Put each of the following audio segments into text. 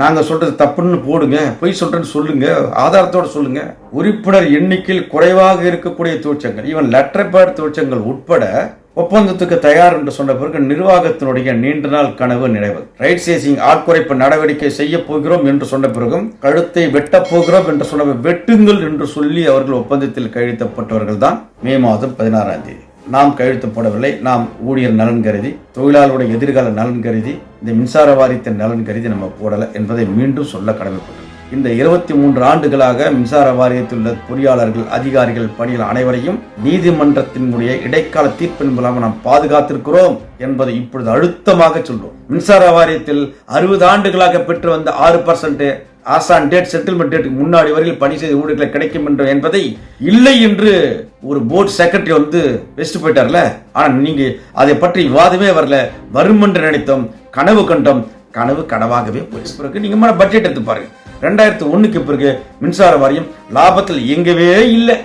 நாங்கள் சொல்கிறது தப்புன்னு போடுங்க பொய் சொல்கிறேன்னு சொல்லுங்க ஆதாரத்தோடு சொல்லுங்க. உறுப்பினர் எண்ணிக்கையில் குறைவாக இருக்கக்கூடிய தொழிற்சங்கள் ஈவன் லெட்டர் பேட் தொழிற்சங்கள் உட்பட ஒப்பந்தத்துக்கு தயார் என்று சொன்ன பிறகு நிர்வாகத்தினுடைய நீண்ட நாள் கனவு நிறைவு ரைட் சேசிங் ஆட்குறைப்பு நடவடிக்கை செய்ய போகிறோம் என்று சொன்ன பிறகும் கழுத்தை வெட்டப் போகிறோம் என்று சொன்ன வெட்டுங்கள் என்று சொல்லி அவர்கள் ஒப்பந்தத்தில் கையெழுத்தப்பட்டவர்கள் தான் மே மாதம் பதினாறாம் தேதி. நாம் கையெழுத்து போடவில்லை. நாம் ஊழியர் நலன் கருதி தொழிலாளருடைய எதிர்கால நலன் கருதி இந்த மின்சார வாரியத்தின் நலன் கருதி நம்ம போடலை என்பதை மீண்டும் சொல்ல கடமைப்பட்டது இந்த இருபத்தி மூன்று ஆண்டுகளாக மின்சார வாரியத்தில் உள்ள பொறியாளர்கள் அதிகாரிகள் பணிகள் அனைவரையும் நீதிமன்றத்தினுடைய இடைக்கால தீர்ப்பின் மூலம் நாம் பாதுகாத்திருக்கிறோம் என்பதை இப்பொழுது அழுத்தமாக சொல்றோம். மின்சார வாரியத்தில் அறுபது ஆண்டுகளாக பெற்று வந்த ஆறு பர்சன்ட் ஆசான் டேட் செட்டில்மெண்ட் டேட்டுக்கு முன்னாடி வரையில் பணி செய்த ஊழியர்களை கிடைக்கும் என்று என்பதை இல்லை என்று ஒரு போர்டு செக்ரட்டரி வந்து வெஸ்ட் போயிட்டார்ல. ஆனா நீங்க அதை பற்றி விவாதமே வரல. வரும் என்று நினைத்தோம். கனவு கண்டோம். கனவு கனவாகவே போயிடுச்சு பிறகு நீங்க பட்ஜெட் எடுத்து பாருங்க. ரெண்டாயிரத்தி ஒண்ணுக்கு பிறகு மின்சார வாரியம் லாபத்தில் இயங்கவே இல்லை.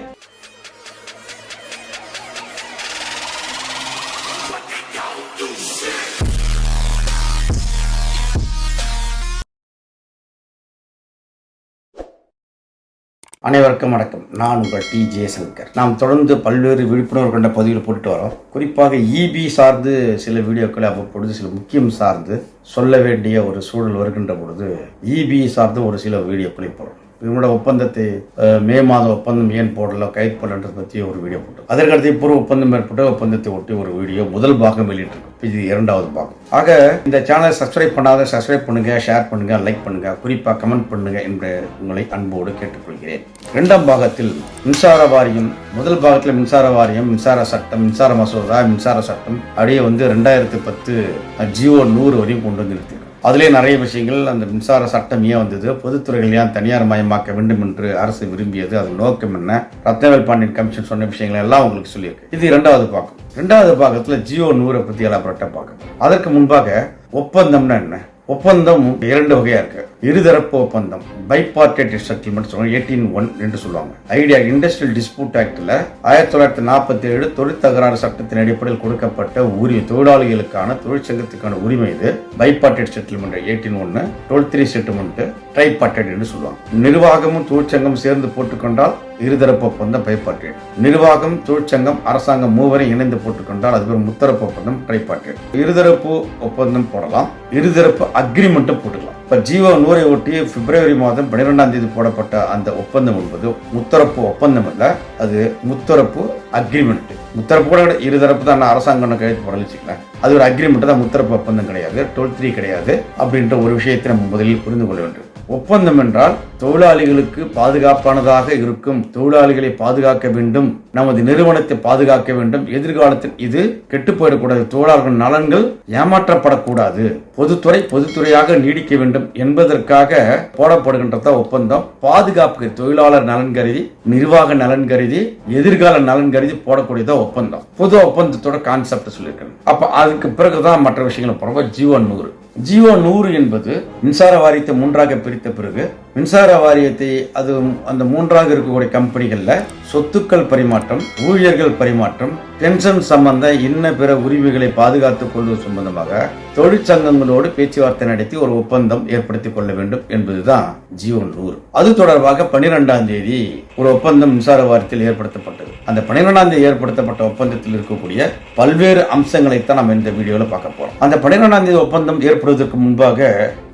அனைவருக்கும் வணக்கம். நான் உங்கள் டி. சங்கர் நாம் தொடர்ந்து பல்வேறு விழிப்புணர்வு கொண்ட பதிவில் போட்டு வரோம். குறிப்பாக இபி சார்ந்து சில வீடியோக்களை அவ்வப்பொழுது சில முக்கியம் சார்ந்து சொல்ல வேண்டிய ஒரு சூழல் வருகின்ற பொழுது இபி சார்ந்து ஒரு சில வீடியோக்களை போடுறோம். இவங்களோட ஒப்பந்தத்தை மே மாதம் ஒப்பந்தம் ஏன் போடல கைது பண்ணன்றதை பற்றி ஒரு வீடியோ போட்டோம் அதற்கடுத்து பூர்வ ஒப்பந்தம் ஏற்பட்ட ஒப்பந்தத்தை ஒட்டி ஒரு வீடியோ முதல் பாகம் வெளியிட்டிருக்கோம். இது இரண்டாவது பாகம். ஆக இந்த சேனலை சப்ஸ்கிரைப் பண்ணாத சப்ஸ்கிரைப் பண்ணுங்க ஷேர் பண்ணுங்க லைக் பண்ணுங்க குறிப்பாக கமெண்ட் பண்ணுங்க என்று உங்களை அன்போடு கேட்டுக்கொள்கிறேன். இரண்டாம் பாகத்தில் மின்சார வாரியம் முதல் பாகத்தில் மின்சார வாரியம் மின்சார சட்டம் மின்சார மசோதா மின்சார சட்டம் அப்படியே வந்து ரெண்டாயிரத்தி பத்து ஜியோ நூறு வரையும் கொண்டு வந்து நிறுத்திருக்கோம் அதிலே நிறைய விஷயங்கள் அந்த மின்சார சட்டம் ஏன் வந்தது? பொதுத்துறைகள் ஏன் தனியார் மயமாக்க வேண்டும் என்று அரசு விரும்பியது? அது நோக்கம் என்ன? ரத்னவேல் பாண்டியன் கமிஷன் சொன்ன விஷயங்கள் எல்லாம் உங்களுக்கு சொல்லியிருக்கு. இது இரண்டாவது பாகம். இரண்டாவது பாகத்தில் ஜியோ நூறை பத்தி எல்லாம் பார்க்க அதற்கு முன்பாக ஒப்பந்தம்னா என்ன? ஒப்பந்தம் இரண்டு வகையா இருக்கு. இருதரப்பு ஒப்பந்தம் பைபார்டேட்டிவ் செட்டில்மெண்ட் சொல்லுவாங்க எயிட்டீன் ஒன் என்று சொல்லுவாங்க. ஐடியா இண்டஸ்ட்ரியல் டிஸ்பியூட் ஆக்டில் ஆயிரத்தி தொள்ளாயிரத்தி நாற்பத்தி ஏழு தொழில் தகராறு சட்டத்தின் அடிப்படையில் கொடுக்கப்பட்ட உரிமை தொழிலாளிகளுக்கான தொழிற்சங்கத்துக்கான உரிமை இது. பைபார்டேட் செட்டில்மெண்ட் எயிட்டீன் ஒன்று டுவெல் த்ரீ செட்டில்மெண்ட் ட்ரைபார்டேட் சொல்லுவாங்க. நிர்வாகமும் தொழிற்சங்கம் சேர்ந்து போட்டுக்கொண்டால் இருதரப்பு ஒப்பந்தம் பைபார்டேட் நிர்வாகம் தொழிற்சங்கம் அரசாங்கம் மூவரை இணைந்து போட்டுக்கொண்டால் அது ஒரு முத்தரப்பு ஒப்பந்தம் ட்ரைபார்டேட் இருதரப்பு ஒப்பந்தம் போடலாம். இருதரப்பு அக்ரிமெண்ட்டும் போட்டுக்கலாம். இப்ப ஜீவோ நூறை ஒட்டி பிப்ரவரி மாதம் பன்னிரெண்டாம் தேதி போடப்பட்ட அந்த ஒப்பந்தம் என்பது முத்தரப்பு ஒப்பந்தம் அல்ல அது முத்தரப்பு அக்ரிமெண்ட் முத்தரப்பு கூட இருதரப்பு தான் அரசாங்கம் கையெழுத்து போடலாம் வச்சுக்கலாம் அது ஒரு அக்ரிமெண்ட் தான் முத்தரப்பு ஒப்பந்தம் கிடையாது டுவெல் த்ரீ கிடையாது அப்படின்ற ஒரு விஷயத்தை நம்ம முதலில் புரிந்து கொள்ள வேண்டும். ஒப்பந்தம் என்றால் தொழிலாளிகளுக்கு பாதுகாப்பானதாக இருக்கும். தொழிலாளிகளை பாதுகாக்க வேண்டும். நமது நிறுவனத்தை பாதுகாக்க வேண்டும். எதிர்காலத்தில் இது கெட்டு போயிடக்கூடாது. தொழிலாளர்கள் நலன்கள் ஏமாற்றப்படக்கூடாது. பொதுத்துறை பொதுத்துறையாக நீடிக்க வேண்டும் என்பதற்காக போடப்படுகின்றத ஒப்பந்தம். பாதுகாப்பு தொழிலாளர் நலன் கருதி நிர்வாக நலன் கருதி எதிர்கால நலன் கருதி போடக்கூடியதா ஒப்பந்தம். பொது ஒப்பந்தத்தோட கான்செப்ட் சொல்லியிருக்கேன். அப்ப அதுக்கு பிறகுதான் மற்ற விஷயங்களை போறோம் ஜீவன் நூறு. ஜியோ நூறு என்பது மின்சார வாரியத்தை மூன்றாக பிரித்த பிறகு மின்சார வாரியத்தை அது அந்த மூன்றாக இருக்கக்கூடிய கம்பெனிகளில் சொத்துக்கள் பரிமாற்றம் ஊழியர்கள் பரிமாற்றம் பென்ஷன் சம்பந்த இன்ன பிற உரிமைகளை பாதுகாத்துக் கொள்வது சம்பந்தமாக தொழிற்சங்கங்களோடு பேச்சுவார்த்தை நடத்தி ஒரு ஒப்பந்தம் ஏற்படுத்திக் கொள்ள வேண்டும் என்பதுதான் ஜியோ நூறு. அது தொடர்பாக பனிரெண்டாம் தேதி ஒரு ஒப்பந்தம் மின்சார வாரியத்தில் ஏற்படுத்தப்பட்டது. அந்த பனிரெண்டாம் தேதி ஏற்படுத்தப்பட்ட ஒப்பந்தத்தில் இருக்கக்கூடிய பல்வேறு அம்சங்களைத்தான் நம்ம இந்த வீடியோவில் பார்க்க போகிறோம் அந்த பனிரெண்டாம் தேதி ஒப்பந்தம் ஏற்படுவதற்கு முன்பாக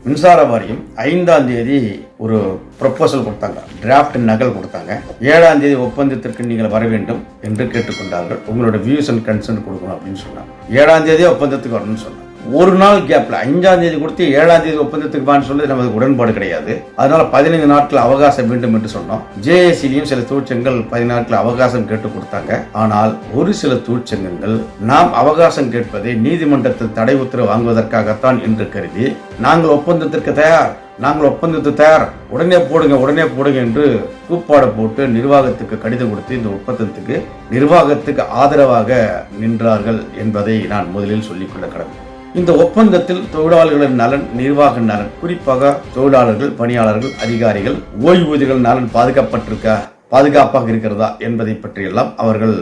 மின்சார வாரியம் ஐந்தாம் தேதி ஒரு ப்ரொப்போசல் கொடுத்தாங்க. டிராஃப்ட் நகல் கொடுத்தாங்க. ஏழாம் தேதி ஒப்பந்தத்திற்கு நீங்கள் வர வேண்டும் என்று கேட்டுக்கொண்டார்கள். உங்களோட வியூஸ் அண்ட் கன்சர்ன் கொடுக்கணும் அப்படின்னு சொன்னாங்க. ஏழாம் தேதி ஒப்பந்தத்துக்கு வரணும்னு சொன்னாங்க. ஒரு நாள் கேப்ல அஞ்சாம் தேதி கொடுத்து ஏழாம் தேதி ஒப்பந்தத்துக்கு வான்னு சொல்றது நமக்கு உடன்பாடு கிடையாது. அதனால பதினைந்து நாட்கள் அவகாசம் வேண்டும் என்று சொன்னோம். ஜேஏசிலையும் சில தொழிற்சங்கங்கள் பதினைந்து நாட்கள் அவகாசம் கேட்டு கொடுத்தாங்க. ஆனால் ஒரு சில தொழிற்சங்கங்கள் நாம் அவகாசம் கேட்பதை நீதிமன்றத்தில் தடை உத்தரவு வாங்குவதற்காகத்தான் என்று கருதி நாங்கள் ஒப்பந்தத்திற்கு தயார் நாங்கள் ஒப்பந்தத்தை தயார். உடனே போடுங்க உடனே போடுங்க என்று கூப்பாடு போட்டு நிர்வாகத்துக்கு கடிதம் கொடுத்து இந்த ஒப்பந்தத்துக்கு நிர்வாகத்துக்கு ஆதரவாக நின்றார்கள் என்பதை நான் முதலில் சொல்லிக்கொள்ள கடமை. இந்த ஒப்பந்தத்தில் தொழிலாளர்களின் நலன் நிர்வாக நலன் குறிப்பாக தொழிலாளர்கள் பணியாளர்கள் அதிகாரிகள் ஓய்வூதியர்கள் நலன் பாதுகாப்பட்டிருக்க பாதுகாப்பாக இருக்கிறதா என்பதை பற்றியெல்லாம் அவர்கள்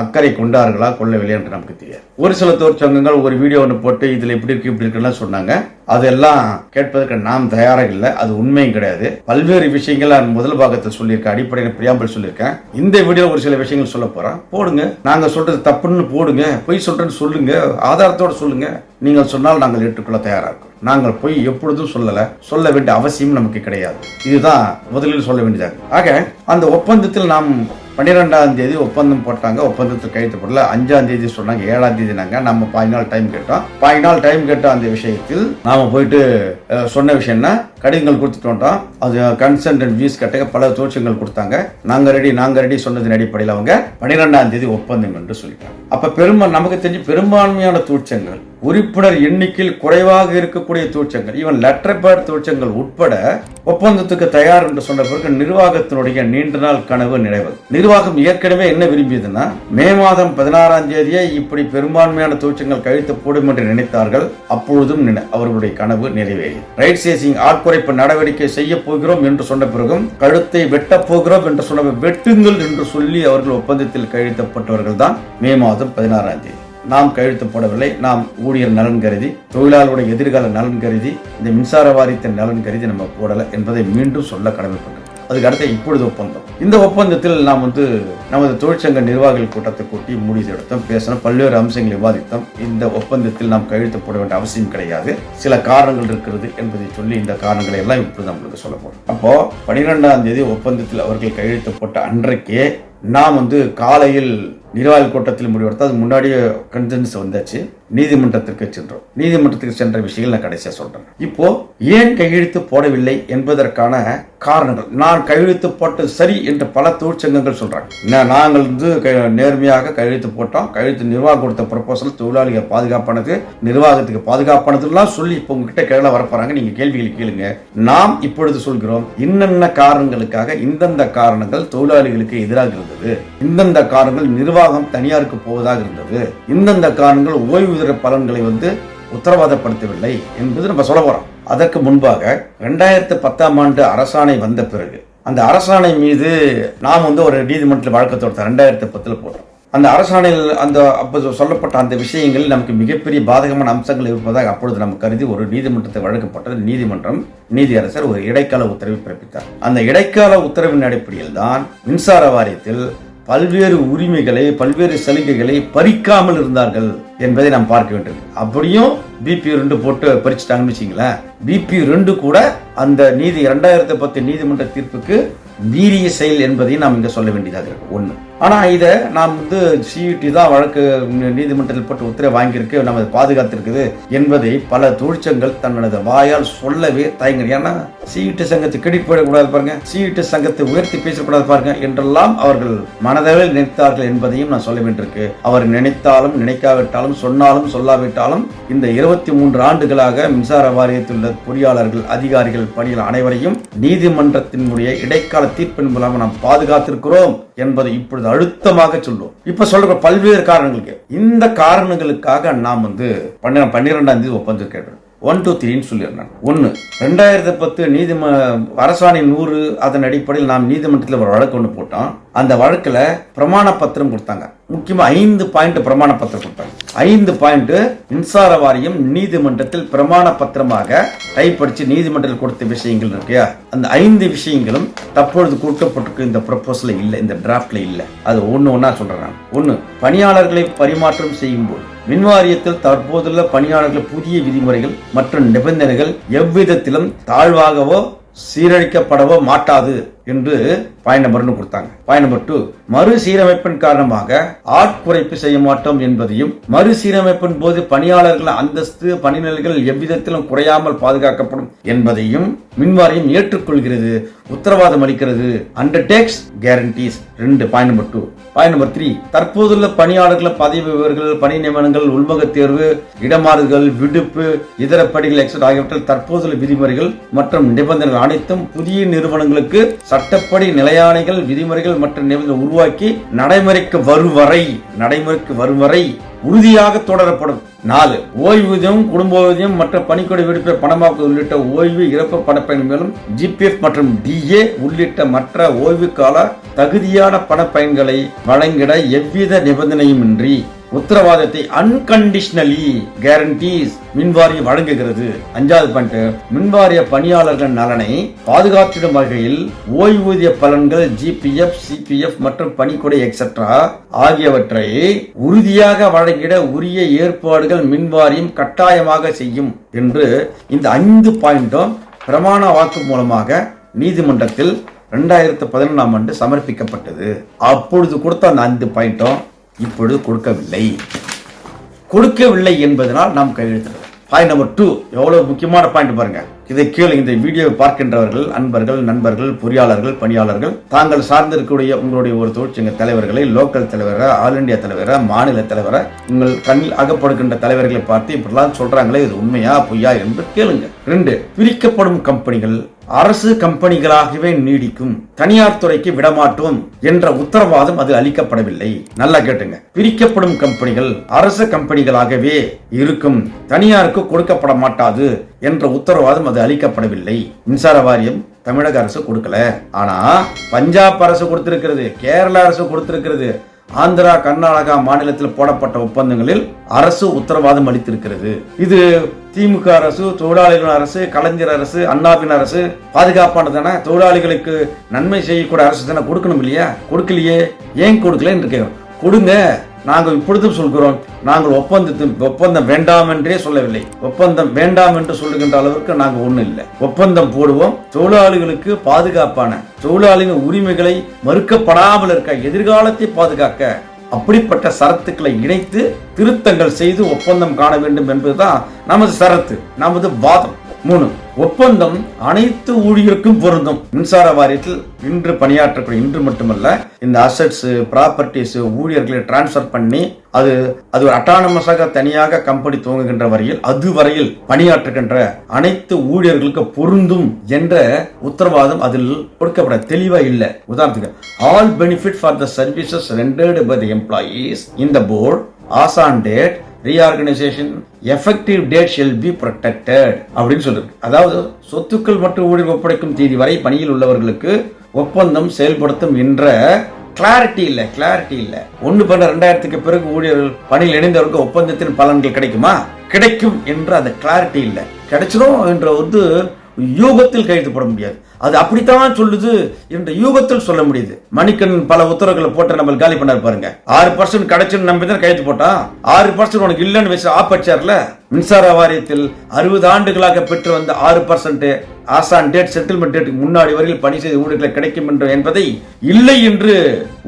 அக்கறை கொண்டார்களா கொள்ளவில்லை என்று நமக்கு தெரியாது. ஒரு சில தொழிற்சங்கங்கள் ஒரு வீடியோ ஒன்று போட்டு இதில் இப்படி இருக்கு இப்படி இருக்குன்னு சொன்னாங்க. அதெல்லாம் கேட்பதற்கு நாம் தயாராக இல்லை. அது உண்மையும் கிடையாது. பல்வேறு விஷயங்கள் நான் முதல் பாகத்தில் சொல்லியிருக்கேன் அடிப்படையில் பிரியாம்பல் சொல்லியிருக்கேன். இந்த வீடியோ ஒரு சில விஷயங்கள் சொல்ல போகிறேன் போடுங்க. நாங்கள் சொல்றது தப்புன்னு போடுங்க. பொய் சொல்றேன்னு சொல்லுங்க. ஆதாரத்தோடு சொல்லுங்க. நீங்கள் சொன்னால் நாங்கள் ஏற்றுக்கொள்ள தயாராக இருக்கோம். நாங்கள் பொய் எப்பொழுதும் சொல்லல. சொல்ல வேண்டிய அவசியம் நமக்கு கிடையாது. இதுதான் முதலில் சொல்ல வேண்டியதாக ஆக அந்த ஒப்பந்தத்தில் நாம் பன்னிரெண்டாம் தேதி ஒப்பந்தம் போட்டாங்க ஒப்பந்தத்தில் கையெழுத்து போடல. அஞ்சாம் தேதி சொன்னாங்க ஏழாம் தேதி நாங்க நம்ம பாதி நாள் டைம் கேட்டோம். பாதி நாள் டைம் கேட்ட அந்த விஷயத்தில் நாம போயிட்டு சொன்ன விஷயம்னா கடிதங்கள் கொடுத்துட்டு வந்தோம். அது கன்சென்ட் அண்ட் வியூஸ் கட்ட பல தோற்றங்கள் கொடுத்தாங்க. நாங்க ரெடி நாங்க ரெடி சொன்னதின் அடிப்படையில் அவங்க பன்னிரெண்டாம் தேதி ஒப்பந்தம் என்று சொல்லிட்டாங்க. அப்ப பெரும்பான் நமக்கு தெரிஞ்சு பெரும்பான்மையான தூட்சங்கள் உறுப்பினர் எண்ணிக்கையில் குறைவாக இருக்கக்கூடிய தூச்சங்கள் ஈவன் லெட்டர் பேட் தூச்சங்கள் உட்பட ஒப்பந்தத்துக்கு தயார் என்று சொன்ன பிறகு நிர்வாகத்தினுடைய நீண்ட நாள் கனவு நினைவது நிர்வாகம் ஏற்கனவே என்ன விரும்பியதுன்னா மே மாதம் பதினாறாம் தேதியே இப்படி பெரும்பான்மையான தூச்சங்கள் கழித்து போடும் என்று நினைத்தார்கள். அப்பொழுதும் அவர்களுடைய கனவு நிறைவேறியது. ரைட் சேசிங் ஆட்குறைப்பு நடவடிக்கை செய்ய போகிறோம் என்று சொன்ன பிறகும் கழுத்தை வெட்டப் போகிறோம் என்று சொன்ன வெட்டுங்கள் என்று சொல்லி அவர்கள் ஒப்பந்தத்தில் கையெழுத்தப்பட்டவர்கள் தான் மே மாதம் பதினாறாம் தேதி. நாம் கையெழுத்து போடவில்லை. நாம் ஊழியர் நலன் கருதி தொழிலாளர்களுடைய எதிர்கால நலன் கருதி இந்த மின்சார வாரியத்தின் நலன் கருதி நம்ம போடலை என்பதை மீண்டும் சொல்ல கடமைப்பட்டோம். அதுக்கு அடுத்த இப்பொழுது ஒப்பந்தம். இந்த ஒப்பந்தத்தில் நாம் வந்து நமது தொழிற்சங்க நிர்வாகிகள் கூட்டத்தை கூட்டி முடிவு எடுத்தோம் பேசணும் பல்வேறு அம்சங்களை விவாதித்தோம். இந்த ஒப்பந்தத்தில் நாம் கையெழுத்து போட வேண்டிய அவசியம் கிடையாது. சில காரணங்கள் இருக்கிறது என்பதை சொல்லி இந்த காரணங்களை எல்லாம் இப்பொழுது நம்மளுக்கு சொல்ல போறோம். அப்போ பனிரெண்டாம் தேதி ஒப்பந்தத்தில் அவர்கள் கையெழுத்து போட்ட அன்றைக்கே நாம் வந்து காலையில் நிர்வாக கூட்டத்தில் முடிவெடுத்து அது முன்னாடியே கன்சென்ஸ் வந்தாச்சு. நீதிமன்றத்திற்கு சென்றோம். நீதிமன்றத்துக்கு சென்ற விஷயங்கள் நான் கடைசியா சொல்றேன். இப்போ ஏன் கையெழுத்து போடவில்லை என்பதற்கான காரணங்கள். நான் கையெழுத்து போட்டது சரி என்று பல தொழிற்சங்கங்கள் சொல்றாங்க. நாங்கள் வந்து நேர்மையாக கையெழுத்து போட்டோம். கையெழுத்து நிர்வாகம் கொடுத்த ப்ரப்போசல் தொழிலாளிகள் பாதுகாப்பானது நிர்வாகத்துக்கு பாதுகாப்பானதுலாம் சொல்லி இப்போ உங்ககிட்ட கேள்வி வரப்போறாங்க. நீங்க கேள்விகளை கேளுங்க. நாம் இப்பொழுது சொல்கிறோம் இன்னென்ன காரணங்களுக்காக இந்தந்த காரணங்கள் தொழிலாளிகளுக்கு எதிராக இருந்தது? இந்தந்த காரணங்கள் நிர்வாக நிர்வாகம் தனியாருக்கு போவதாக இருந்தது. இந்தந்த காரணங்கள் ஓய்வூதிய பலன்களை வந்து உத்தரவாதப்படுத்தவில்லை என்பது நம்ம சொல்ல போறோம். அதற்கு முன்பாக ரெண்டாயிரத்து பத்தாம் ஆண்டு அரசாணை வந்த பிறகு அந்த அரசாணை மீது நாம் வந்து ஒரு நீதிமன்றத்தில் வழக்கு தொடுத்தோம் ரெண்டாயிரத்து பத்தில் போட்டோம் அந்த அரசாணையில் அந்த அப்போ சொல்லப்பட்ட அந்த விஷயங்களில் நமக்கு மிகப்பெரிய பாதகமான அம்சங்கள் இருப்பதாக அப்பொழுது நம்ம கருதி ஒரு நீதிமன்றத்தை வழங்கப்பட்டது. நீதிமன்றம் நீதியரசர் ஒரு இடைக்கால உத்தரவை பிறப்பித்தார். அந்த இடைக்கால உத்தரவின் அடிப்படையில் தான் மின்சார வாரியத்தில் பல்வேறு உரிமைகளை பல்வேறு சலுகைகளை பறிக்காமல் இருந்தார்கள் என்பதை நாம் பார்க்க வேண்டும். அப்படியும் பிபி ரெண்டு போட்டு பறிச்சுட்டாங்கன்னு வச்சுங்களேன் பிபி ரெண்டு கூட அந்த நீதி இரண்டாயிரத்தி பத்து நீதிமன்ற தீர்ப்புக்கு மீறிய செயல் என்பதையும் நாம் இங்க சொல்ல வேண்டியதாக இருக்கு. ஒன்று ஆனால் இதை நாம் வந்து சிஇடி தான் வழக்கு நீதிமன்றத்தில் போட்டு உத்தரவு வாங்கியிருக்கு. நம்ம அதை பாதுகாத்திருக்குது என்பதை பல தொழிற்சங்கள் தன்னது வாயால் சொல்லவே தயங்குது ஏன்னா சிஇடி சங்கத்தை கிரெடிட் போயிடக்கூடாது பாருங்க. சிஇடி சங்கத்தை உயர்த்தி பேசக்கூடாது பாருங்க. என்றெல்லாம் அவர்கள் மனதளவில் நினைத்தார்கள் என்பதையும் நான் சொல்ல வேண்டியிருக்கு. அவர் நினைத்தாலும் நினைக்காவிட்டாலும் சொன்னாலும் சொல்லாவிட்டாலும் இந்த இருபத்தி மூன்று ஆண்டுகளாக மின்சார வாரியத்தில் உள்ள பொறியாளர்கள் அதிகாரிகள் பணிகள் அனைவரையும் நீதிமன்றத்தினுடைய இடைக்கால தீர்ப்பின் மூலமாக நாம் பாதுகாத்திருக்கிறோம் என்பது இப்பொழுது அழுத்தமாக சொல்லுவோம் இப்ப சொல்ற பல்வேறு காரணங்களுக்கு. இந்த காரணங்களுக்காக நாம் வந்து பன்னிர பன்னிரெண்டாம் தேதி ஒப்பந்தம் கேட்டோம் ஒன் டூ த்ரீன்னு சொல்லியிருந்தாங்க. ஒன்று ரெண்டாயிரத்தி பத்து நீதிம அரசாணை நூறு அதன் அடிப்படையில் நாம் நீதிமன்றத்தில் ஒரு வழக்கு ஒன்று போட்டோம். அந்த வழக்கில் பிரமாண பத்திரம் கொடுத்தாங்க. முக்கியமாக ஐந்து பாயிண்ட் பிரமாண பத்திரம் கொடுத்தாங்க. ஐந்து பாயிண்ட் மின்சார வாரியம் நீதிமன்றத்தில் பிரமாண பத்திரமாக டைப்படிச்சு நீதிமன்றத்தில் கொடுத்த விஷயங்கள் இருக்கையா அந்த ஐந்து விஷயங்களும் தற்பொழுது கூட்டப்பட்டிருக்கு. இந்த ப்ரொபோசல் இல்லை இந்த டிராஃப்ட்ல இல்லை. அது ஒன்று ஒன்றா சொல்கிறேன் நான். ஒன்று பணியாளர்களை பரிமாற்றம் செய்யும் போது மின்வாரியத்தில் தற்போதுள்ள பணியாளர்கள் புதிய விதிமுறைகள் மற்றும் நிபந்தனைகள் எவ்விதத்திலும் தாழ்வாகவோ சீரழிக்கப்படவோ மாட்டாது. என்று பாயிண்ட் நம்பர் ஒன்று கொடுத்தாங்க. பாயிண்ட் நம்பர் டூ மறுசீரமைப்பின் காரணமாக ஆட்குறைப்பு செய்ய மாட்டோம் என்பதையும் மறுசீரமைப்பின் போது பணியாளர்கள் அந்தஸ்து பணிநிலைகள் எவ்விதத்திலும் குறையாமல் பாதுகாக்கப்படும் என்பதையும் மின்வாரியம் ஏற்றுக்கொள்கிறது உத்தரவாதம் அளிக்கிறது அண்டர்டேக்ஸ் கேரண்டிஸ் ரெண்டு point number two point number three தற்போதுள்ள பணியாளர்கள் பதவி விவரங்கள் பணி நியமனங்கள் உள்முக தேர்வு இடமாறுதல் விடுப்பு இதர படிகள் எக்ஸட் ஆகியவற்றில் தற்போதுள்ள விதிமுறைகள் மற்றும் நிபந்தனைகள் அனைத்தும் புதிய நிறுவனங்களுக்கு சட்டப்படி நிலையாணைகள் விதிமுறைகள் மற்றும் நிபந்தனை உருவாக்கி நடைமுறைக்கு வரும் வரை நடைமுறைக்கு வரும் வரை உறுதியாக தொடரப்படும். நாலு ஓய்வூதியம் குடும்ப ஓய்வூதியம் மற்ற பணிக்கொடை விடுப்பை பணமாக்கு உள்ளிட்ட ஓய்வு இறப்பு பணப்பயன் மேலும் ஜிபிஎஃப் மற்றும் டிஏ உள்ளிட்ட மற்ற ஓய்வு கால தகுதியான பணப்பயன்களை வழங்கிட எவ்வித நிபந்தனையுமின்றி உத்தரவாதத்தை அன்கண்டிஷனலி கேரண்டீஸ் மின்வாரியம் வழங்குகிறது. அஞ்சாவது பாயிண்ட் மின்வாரிய பணியாளர்கள் நலனை பாதுகாத்திடும் வகையில் ஓய்வூதிய பலன்கள் ஜிபிஎஃப் சிபிஎஃப் மற்றும் பணிக்கொடை எக்ஸெட்ரா ஆகியவற்றை உறுதியாக வழங்கிட உரிய ஏற்பாடுகள் மின்வாரியம் கட்டாயமாக செய்யும் என்று இந்த ஐந்து பாயிண்டும் பிரமாண வாக்கு மூலமாக நீதிமன்றத்தில் ரெண்டாயிரத்து பதினொன்றாம் ஆண்டு சமர்ப்பிக்கப்பட்டது. அப்பொழுது கொடுத்த அந்த ஐந்து பாயிண்ட்டும் இப்பொழுது கொடுக்கவில்லை. கொடுக்கவில்லை என்பதனால் நாம் கையெழுத்திடுறோம் பாயிண்ட் நம்பர் டூ எவ்வளவு முக்கியமான பாயிண்ட் பாருங்க. இதை கீழே இந்த வீடியோவை பார்க்கின்றவர்கள் அன்பர்கள் நண்பர்கள் பொறியாளர்கள் பணியாளர்கள் தாங்கள் சார்ந்திருக்கக்கூடிய உங்களுடைய ஒரு தொழிற்சங்க தலைவர்களை லோக்கல் தலைவரை ஆல் இந்தியா தலைவரை மாநில தலைவரை உங்கள் கண்ணில் அகப்படுகின்ற தலைவர்களை பார்த்து இப்படிலாம் சொல்றாங்களே இது உண்மையா பொய்யா என்று கேளுங்க. ரெண்டு பிரிக்கப்படும் கம்பெனிகள் அரசு கம்பெனிகளாகவே நீடிக்கும் தனியார் துறைக்கு விடமாட்டோம் என்ற உத்தரவாதம் அது அளிக்கப்படவில்லை. நல்லா கேட்டுங்க. பிரிக்கப்படும் கம்பெனிகள் அரசு கம்பெனிகளாகவே இருக்கும் தனியாருக்கு கொடுக்கப்பட மாட்டாது என்ற உத்தரவாதம் அது அளிக்கப்படவில்லை. மின்சார வாரியம் தமிழக அரசு கொடுக்கல. ஆனா பஞ்சாப் அரசு கொடுத்திருக்கிறது கேரள அரசு கொடுத்திருக்கிறது. ஆந்திரா கர்நாடகா மாநிலத்தில் போடப்பட்ட ஒப்பந்தங்களில் அரசு உத்தரவாதம் அளித்திருக்கிறது. இது திமுக அரசு தொழிலாளிகள் அரசு கலைஞர் அரசு அண்ணாவின் அரசு பாதுகாப்பானது தானே தொழிலாளிகளுக்கு நன்மை செய்யக்கூடிய அரசு தானே கொடுக்கணும் இல்லையா? கொடுக்கலையே. ஏன் கொடுக்கல என்று கேட்கிறோம் கொடுங்க. நாங்கள் இப்பொழுதும் சொல்கிறோம் நாங்கள் ஒப்பந்தத்தின் ஒப்பந்தம் வேண்டாம் என்றே சொல்லவில்லை. ஒப்பந்தம் வேண்டாம் என்று சொல்லுகின்ற அளவிற்கு நாங்கள் ஒன்றும் இல்லை. ஒப்பந்தம் போடுவோம் தொழிலாளிகளுக்கு பாதுகாப்பான தொழிலாளிகள் உரிமைகளை மறுக்கப்படாமல் இருக்க எதிர்காலத்தை பாதுகாக்க அப்படிப்பட்ட சரத்துக்களை இணைத்து திருத்தங்கள் செய்து ஒப்பந்தம் காண வேண்டும் என்பதுதான் நமது சரத்து நமது வாதம். மூணு ஒப்பந்தம் அனைத்து ஊழியருக்கும் பொருந்தும். மின்சார வாரியத்தில் இன்று பணியாற்றக்கூடிய இன்று மட்டுமல்ல இந்த அசட்ஸ் ப்ராப்பர்ட்டிஸ் ஊழியர்களை டிரான்ஸ்ஃபர் பண்ணி அது அது ஒரு அட்டானமஸாக தனியாக கம்பெனி துவங்குகின்ற வரையில் அதுவரையில் பணியாற்றுகின்ற அனைத்து ஊழியர்களுக்கு பொருந்தும் என்ற உத்தரவாதம் அதில் கொடுக்கப்பட தெளிவா இல்லை. உதாரணத்துக்கு all benefit for the services rendered by the employees இந்த board board date reorganisation effective date shall be protected அப்படின்னு சொல்லிருக்கு அதாவது சொத்துக்கள் மற்றும் ஊழியர் ஒப்படைக்கும் தேதி வரை பணியில் உள்ளவர்களுக்கு ஒப்பந்தம் செயல்படுத்தும் என்ற கிளாரிட்டி இல்லை கிளாரிட்டி இல்லை. ஒன்னு பண்ண ரெண்டாயிரத்துக்கு பிறகு ஊழியர்கள் பணியில் இணைந்தவருக்கு ஒப்பந்தத்தின் பலன்கள் கிடைக்குமா? கிடைக்கும் என்ற அந்த கிளாரிட்டி இல்லை. கிடைச்சிரும் என்ற வந்து யூகத்தில் கையெழுத்து போட முடியாது. அது அப்படித்தான் சொல்லுது என்ற யூகத்தில் சொல்ல முடியுது. மணிக்கண் பல உத்தரவுகளை போட்டு நம்ம காலி பண்ணாரு பாருங்க. ஆறு பர்சன்ட் கிடைச்சுன்னு நம்பி தான் கைது போட்டான் ஆறு பர்சன்ட் உனக்கு இல்லைன்னு வச்சு ஆப்பச்சார்ல மின்சார வாரியத்தில் அறுபது ஆண்டுகளாக பெற்று வந்த ஆறு பர்சன்ட் ஆசான் டேட் செட்டில்மெண்ட் டேட்டுக்கு முன்னாடி வரையில் பணி செய்த ஊழியர்களை கிடைக்கும் என்று என்பதை இல்லை என்று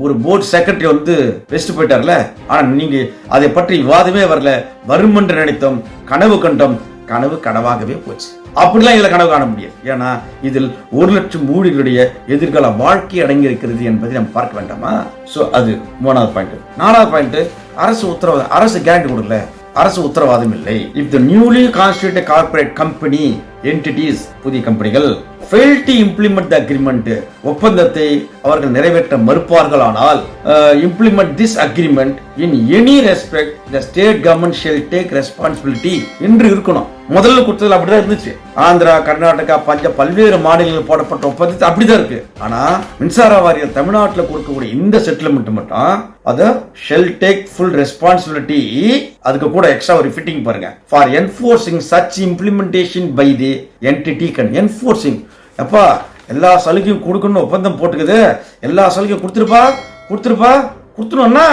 ஒரு போர்டு செக்ரட்டரி வந்து வெஸ்ட் போயிட்டார்ல. ஆனா நீங்க அதை பற்றி விவாதமே வரல. வரும் என்று நினைத்தோம். கனவு கண்டோம். கனவு கனவாகவே போச்சு. அப்படிலாம் இதில் கனவு காண முடியாது. ஏன்னா இதில் ஒரு லட்சம் ஊழியர்களுடைய எதிர்கால வாழ்க்கை அடங்கி இருக்கிறது என்பதை நம்ம பார்க்க வேண்டாமா? ஸோ அது மூணாவது பாயிண்ட் நாலாவது பாயிண்ட் அரசு உத்தரவாதம் அரசு கேரண்டி கொடுக்கல. அரசு உத்தரவாதம் இல்லை. If the newly constitute corporate company entities புதிய கம்பெனிகள் fail to implement the agreement ஒப்பந்தத்தை அவர்கள் நிறைவேற்ற மறுப்பார்கள் ஆனால் implement this agreement in any respect the state government shall take responsibility என்று இருக்கணும். முதல்ல கொடுத்ததுல அப்படிதான் இருந்துச்சு. ஆந்திரா கர்நாடகா பஞ்ச பல்வேறு மாநிலங்கள் போடப்பட்ட ஒப்பந்தத்தை அப்படிதான் இருக்கு. ஆனா மின்சார வாரியம் தமிழ்நாட்டில் கொடுக்கக்கூடிய இந்த செட்டில்மெண்ட் மட்டும் அது ஷெல் டேக் ஃபுல் ரெஸ்பான்சிபிலிட்டி அதுக்கு கூட எக்ஸ்ட்ரா ஒரு ஃபிட்டிங் பாருங்க. For enforcing such implementation by the entity can enforcing எப்பா எல்லா சலுகையும் கொடுக்கணும்னு ஒப்பந்தம் போட்டுக்குது. எல்லா சலுகையும் கொடுத்துருப்பா கொடுத்துருப்பா கொடுத்துருவோம்னா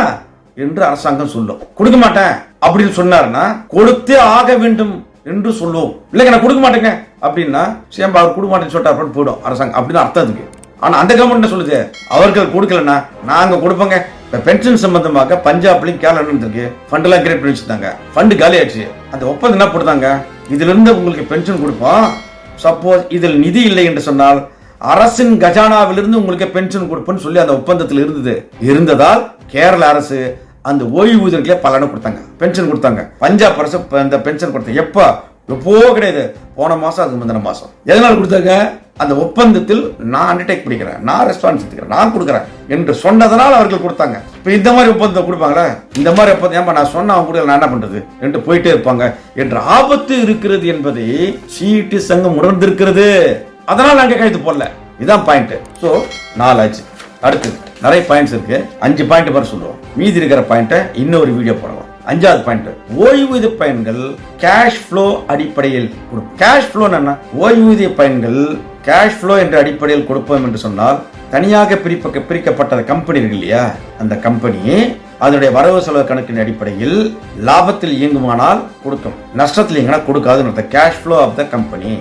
என்று அரசாங்கம் சொல்லும். கொடுக்க மாட்டேன் அப்படின்னு சொன்னாருன்னா கொடுத்தே ஆக வேண்டும். என்று சொல்லுவோம். இல்லைங்க நான் கொடுக்க மாட்டேங்க. அப்படின்னா சேம்பா அவர் கொடுக்க மாட்டேன்னு சொல்லிட்டு அப்படின்னு போயிடும் அரசாங்கம். அப்படின்னு அர்த்தம் அதுக்கு. ஆனால் அந்த கவர்மெண்ட் என்ன சொல்லுது? அவர்கள் கொடுக்கலன்னா நாங்கள் கொடுப்போங்க. இப்போ பென்ஷன் சம்பந்தமாக பஞ்சாப்லையும் கேரளான்னு இருக்கு ஃபண்டெல்லாம் கிரியேட் பண்ணி வச்சிருந்தாங்க. ஃபண்டு காலி ஆயிடுச்சு. அந்த ஒப்பந்தம் என்ன போடுதாங்க இதிலிருந்து உங்களுக்கு பென்ஷன் கொடுப்போம். சப்போஸ் இதில் நிதி இல்லை என்று சொன்னால் அரசின் கஜானாவிலிருந்து உங்களுக்கு பென்ஷன் கொடுப்பேன்னு சொல்லி அந்த ஒப்பந்தத்தில் இருந்தது. இருந்ததால் கேரள அரசு அந்த ஓய்வூதியர்களே பலனை கொடுத்தாங்க. பென்ஷன் கொடுத்தாங்க. பஞ்சாப் அரசு அந்த பென்ஷன் கொடுத்தாங்க எப்போ? எப்போ கிடையாது. போன மாசம் அதுக்கு முந்தின மாசம். எதனால கொடுத்தாங்க? அந்த ஒப்பந்தத்தில் நான் அண்டர்டேக் பண்ணிக்கிறேன். நான் ரெஸ்பான்ஸ் எடுத்துக்கிறேன். நான் கொடுக்குறேன் என்று சொன்னதனால் அவர்கள் கொடுத்தாங்க. இப்போ இந்த மாதிரி ஒப்பந்தம் கொடுப்பாங்களே? இந்த மாதிரி ஒப்பந்தம் ஏமா நான் சொன்ன அவங்க கொடுக்கல நான் என்ன பண்றது? என்று போயிட்டே இருப்பாங்க. என்ற ஆபத்து இருக்கிறது என்பதை சிஇடி சங்கம் உணர்ந்திருக்கிறது. அதனால் நாங்கள் கைது போடல. இதான் பாயிண்ட் ஸோ நாலாச்சு. அடுத்தது. நிறைய பாயிண்ட்ஸ் இருக்கு. அஞ்சு பாயிண்ட் மாதிரி சொல்லுவோம் மீதி இருக்கிற பாயிண்ட்டை இன்னொரு வீடியோ போடலாம். அஞ்சாவது பாயிண்ட் ஓய்வூதிய பயன்கள் கேஷ் ஃப்ளோ அடிப்படையில் கேஷ் ஃப்ளோ என்ன? ஓய்வூதிய பயன்கள் கேஷ் ஃப்ளோ என்ற அடிப்படையில் கொடுப்போம் என்று சொன்னால் தனியாக பிரிப்ப பிரிக்கப்பட்ட கம்பெனி இருக்கு இல்லையா? அந்த கம்பெனி அதனுடைய வரவு செலவு கணக்கின் அடிப்படையில் லாபத்தில் இயங்குமானால் கொடுக்கும். நஷ்டத்தில் இயங்கினா கொடுக்காதுன்னு cash flow of the company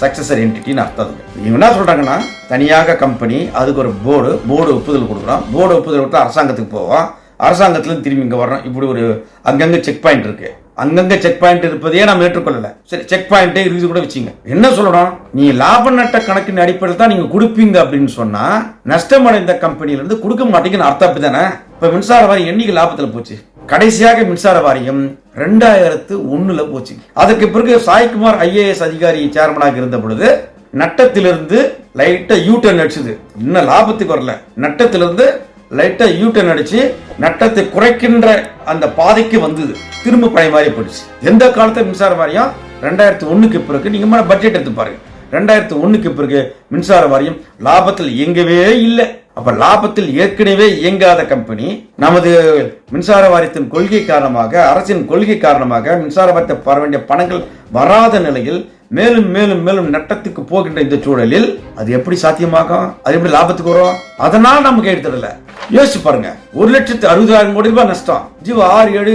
successor என்டிட்டின்னு அர்த்தம் இவங்க என்ன சொல்கிறாங்கன்னா தனியாக கம்பெனி அதுக்கு ஒரு போர்டு போர்டு ஒப்புதல் கொடுக்குறோம் போர்டு ஒப்புதல் கொடுத்தா அரசாங்கத்துக்கு போவோம் அரசாங்கத்துலேருந்து திரும்பி இங்கே வர்றோம் இப்படி ஒரு அங்கங்கே செக் பாயிண்ட் இருக்குது அங்கங்கே செக் பாயிண்ட் இருப்பதையே நான் ஏற்றுக்கொள்ளலை. சரி செக் பாயிண்ட்டே இருக்குது கூட வச்சுங்க. என்ன சொல்லணும் நீ லாப நட்ட கணக்கின் அடிப்படையில் தான் நீங்கள் கொடுப்பீங்க அப்படின்னு சொன்னால் நஷ்டமடைந்த கம்பெனியிலேருந்து கொடுக்க மாட்டேங்குன்னு அர்த்தம் அப்படிதானே இப்போ மின்சார வாரி என்னைக்கு லாபத்தில் போச்சு. கடைசியாக மின்சார வாரியம் ரெண்டாயிரத்து ஒண்ணுல போச்சு. அதற்கு பிறகு சாய்குமார் ஐஏஎஸ் அதிகாரி சேர்மனாக இருந்த பொழுது நட்டத்திலிருந்து லைட்டா யூ டர்ன் அடிச்சுது. இன்னும் லாபத்துக்கு வரல. நட்டத்திலிருந்து லைட்டா யூ டர்ன் அடிச்சு நட்டத்தை குறைக்கின்ற அந்த பாதைக்கு வந்தது. திரும்ப பழைய மாதிரி போயிடுச்சு. எந்த காலத்தில் மின்சார வாரியம்? ரெண்டாயிரத்தி ஒன்றுக்கு பிறகு நீங்க பட்ஜெட் எடுத்து பாருங்க. ரெண்டாயிரத்தி ஒன்றுக்கு பிறகு மின்சார வாரியம் லாபத்தில் இயங்கவே இல்லை. அப்ப லாபத்தில் ஏற்கனவே இயங்காத கம்பெனி நமது மின்சார வாரியத்தின் கொள்கை காரணமாக அரசின் கொள்கை காரணமாக மின்சார வாரியத்தை வர வேண்டிய பணங்கள் வராத நிலையில் மேலும் மேலும் மேலும் நட்டத்துக்கு போகின்ற இந்த சூழலில் அது எப்படி சாத்தியமாகும்? அது எப்படி லாபத்துக்கு வரும்? அதனால் நமக்கு எடுத்துடல யோசிச்சு பாருங்க. ஒரு லட்சத்து அறுபதாயிரம் கோடி ரூபாய் நஷ்டம். ஜீவ ஆறு ஏழு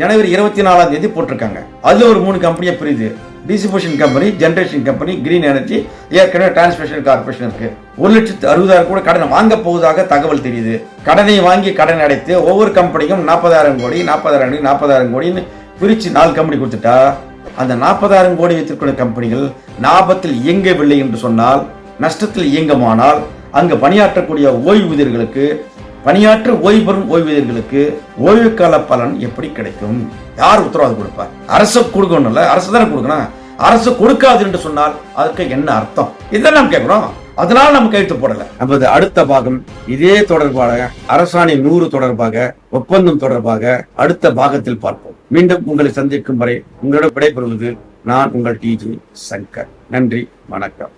ஜனவரி இருபத்தி நாலாம் தேதி போட்டிருக்காங்க. அதுல ஒரு மூணு கம்பெனியா பிரியுது. Distribution company generation company green energy ஏற்கனவே டிரான்ஸ்மிஷன் கார்பரேஷன் இருக்கு. ஒரு லட்சத்து அறுபதாயிரம் கூட கடன் வாங்க போவதாக தகவல் தெரியுது. கடனை வாங்கி கடன் அடைத்து ஒவ்வொரு கம்பெனிக்கும் நாற்பதாயிரம் கோடி நாற்பதாயிரம் கோடி நாற்பதாயிரம் கோடின்னு பிரித்து நாலு கம்பெனி கொடுத்துட்டா? அந்த நாற்பதாயிரம் கோடி வைத்திருக்கிற கம்பெனிகள் லாபத்தில் இயங்கவில்லை என்று சொன்னால் நஷ்டத்தில் இயங்கமானால் அங்கு பணியாற்றக்கூடிய ஓய்வூதியர்களுக்கு பணியாற்று ஓய்வு பெறும் ஓய்வூதியர்களுக்கு ஓய்வு கால பலன் எப்படி கிடைக்கும்? யார் உத்தரவாதம் கொடுப்பார்? அரசு கொடுக்கணும்ல அரசு தானே கொடுக்கணும். அரசு கொடுக்காது என்று சொன்னால் அதற்கு என்ன அர்த்தம்? இதான் நாம் கேட்கிறோம். அதனால நம்ம கையெழுத்து போடல. நமது அடுத்த பாகம் இதே தொடர்பாக அரசாணை நூறு தொடர்பாக ஒப்பந்தம் தொடர்பாக அடுத்த பாகத்தில் பார்ப்போம். மீண்டும் உங்களை சந்திக்கும் வரை உங்களிடம் விடைபெறுவது நான் உங்கள் டிஜி சங்கர். நன்றி வணக்கம்.